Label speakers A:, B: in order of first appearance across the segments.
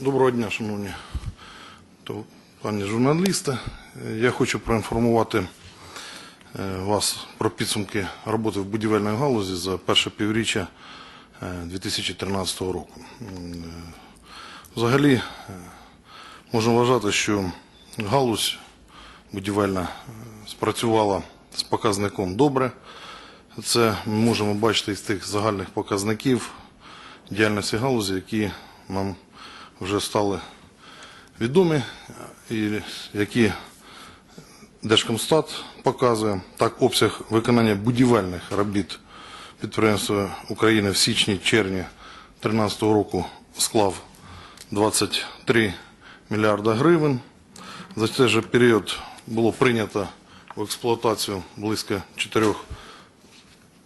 A: Доброго дня, шановні пані журналісти. Е, Я хочу проінформувати е, вас про підсумки роботи в будівельній галузі за перше півріччя е, 2013 року. Е, Взагалі, е, можна вважати, що галузь будівельна е, спрацювала з показником добре. Це ми можемо бачити із тих загальних показників діяльності галузі, які нам вже стали відомі, які Держкомстат показує. Так, обсяг виконання будівельних робіт підприємства України в січні-червні 2013 року склав 23 мільярда гривень. За цей же період було прийнято в експлуатацію близько 4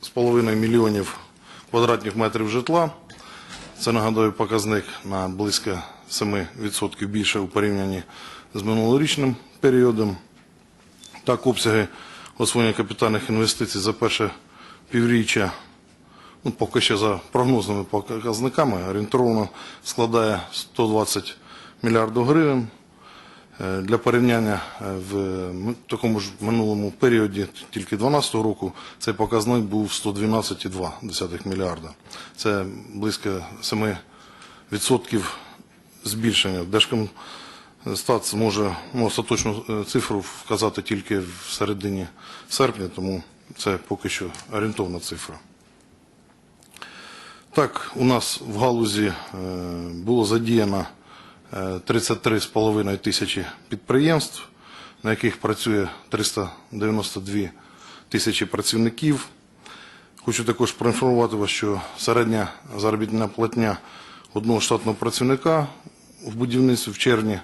A: з мільйонів квадратних метрів житла. Це нагадую показник на близько 7% більше у порівнянні з минулорічним періодом. Так, обсяги освоєння капітальних інвестицій за перше півріччя, ну, поки ще за прогнозними показниками, орієнтовно складає 120 мільярдів гривень. Е, Для порівняння е, в такому ж минулому періоді, тільки 2012 року, цей показник був 112,2 мільярда. Це близько 7% збільшення. Держкомстат зможе ну, остаточну е, цифру вказати тільки в середині серпня, тому це поки що орієнтовна цифра. Так, у нас в галузі було задіяно 33,5 тисячі підприємств, на яких працює 392 тисячі працівників. Хочу також проінформувати вас, що середня заробітна платня одного штатного працівника в будівництві в червні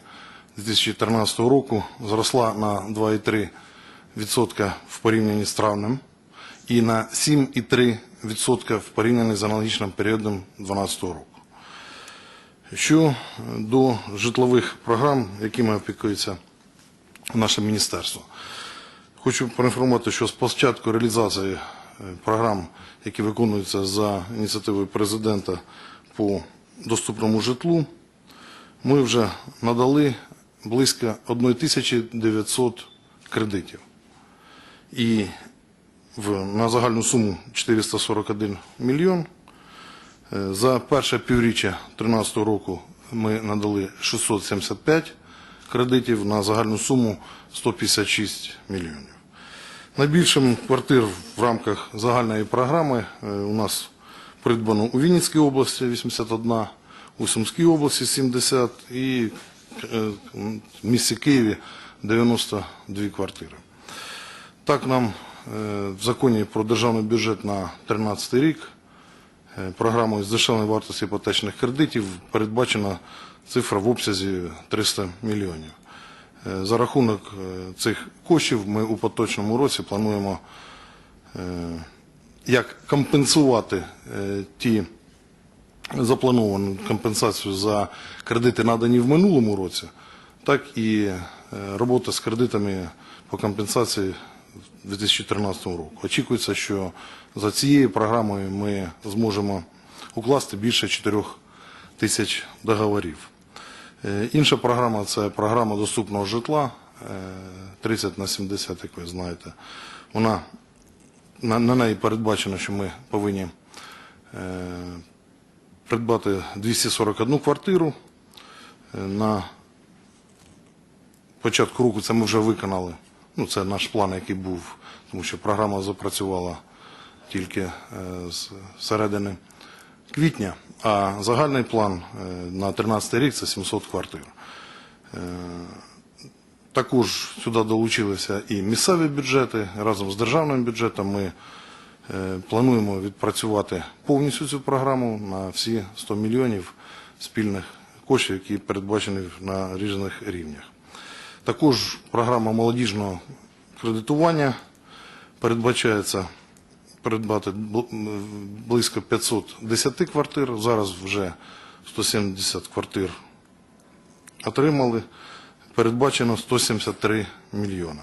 A: 2013 року зросла на 2,3% в порівнянні з травнем і на 7,3% в порівнянні з аналогічним періодом 2012 року. Що до житлових програм, якими опікується наше міністерство. Хочу проінформувати, що з початку реалізації е, програм, які виконуються за ініціативою президента по доступному житлу, ми вже надали близько 1900 кредитів. І в, на загальну суму 441 мільйон. Е, За перше півріччя 2013 року ми надали 675 кредитів на загальну суму 156 мільйонів. Найбільшим квартир в рамках загальної програми е, у нас придбано у Вінницькій області 81, у Сумській області 70 і е, в місті Києві 92 квартири. Так нам в законі про державний бюджет на 2013 рік програмою з дешевної вартості іпотечних кредитів передбачена цифра в обсязі 300 мільйонів. Е, За рахунок е, цих коштів ми у поточному році плануємо е, як компенсувати е, ті заплановану компенсацію за кредити, надані в минулому році, так і е, робота з кредитами по компенсації 2013 року. Очікується, що за цією програмою ми зможемо укласти більше 4 тисяч договорів. Е, Інша програма це програма доступного житла е, 30 на 70, як ви знаєте. Вона на, неї передбачено, що ми повинні е, придбати 241 квартиру. Е, На початку року це ми вже виконали. Ну, це наш план, який був, тому що програма запрацювала тільки е, з середини квітня, а загальний план е, на 2013 рік це 700 квартир. Е, Також сюди долучилися і місцеві бюджети. Разом з державним бюджетом ми плануємо відпрацювати повністю цю програму на всі 100 мільйонів спільних коштів, які передбачені на різних рівнях. Також програма молодіжного кредитування передбачається передбати близько 510 квартир. Зараз вже 170 квартир отримали. Передбачено 173 мільйона.